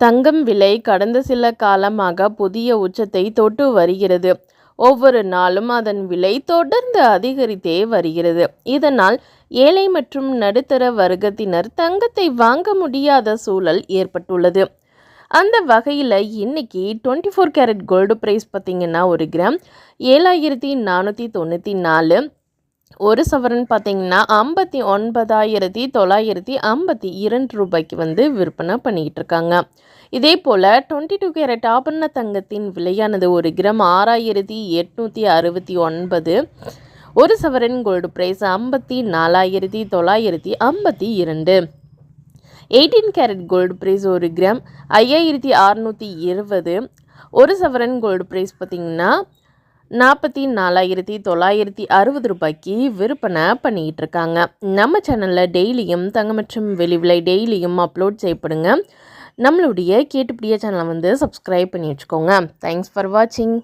தங்கம் விலை கடந்த சில காலமாக புதிய உச்சத்தை தொட்டு வருகிறது. ஒவ்வொரு நாளும் அதன் விலை தொடர்ந்து அதிகரித்தே வருகிறது. இதனால் ஏழை மற்றும் நடுத்தர வர்க்கத்தினர் தங்கத்தை வாங்க முடியாத சூழல் ஏற்பட்டுள்ளது. அந்த வகையில் இன்னைக்கு twenty four carat gold price பார்த்திங்கன்னா ஒரு கிராம் ஏழாயிரத்தி நானூற்றி தொண்ணூற்றி நாலு ஒரு சவரன் பார்த்தீங்கன்னா ஐம்பத்தி ஒன்பதாயிரத்தி தொள்ளாயிரத்தி ஐம்பத்தி இரண்டு ரூபாய்க்கு வந்து விற்பனை பண்ணிக்கிட்டு இருக்காங்க. இதே போல் டுவெண்ட்டி டூ கேரட் ஆபரண தங்கத்தின் விலையானது ஒரு கிராம் ஆறாயிரத்தி எட்நூற்றி அறுபத்தி ஒன்பது ஒரு சவரன் கோல்டு ப்ரைஸ் ஐம்பத்தி நாலாயிரத்தி தொள்ளாயிரத்தி ஐம்பத்தி இரண்டு. எயிட்டீன் கேரட் கோல்டு ப்ரைஸ் ஒரு கிராம் ஐயாயிரத்தி அறநூற்றி இருபது ஒரு சவரன் கோல்டு ப்ரைஸ் பார்த்திங்கன்னா நாற்பத்தி நாலாயிரத்தி தொள்ளாயிரத்தி அறுபது ரூபாய்க்கு விற்பனை பண்ணிக்கிட்டு இருக்காங்க நம்ம சேனலில் டெய்லியும் தங்க மற்றும் வெளி விலை டெய்லியும் அப்லோட் செய்யப்படுங்க. நம்மளுடைய கேட்டுப்பிடிய சேனலை வந்து சப்ஸ்கிரைப் பண்ணி வச்சுக்கோங்க. தேங்க்ஸ் ஃபார் வாட்சிங்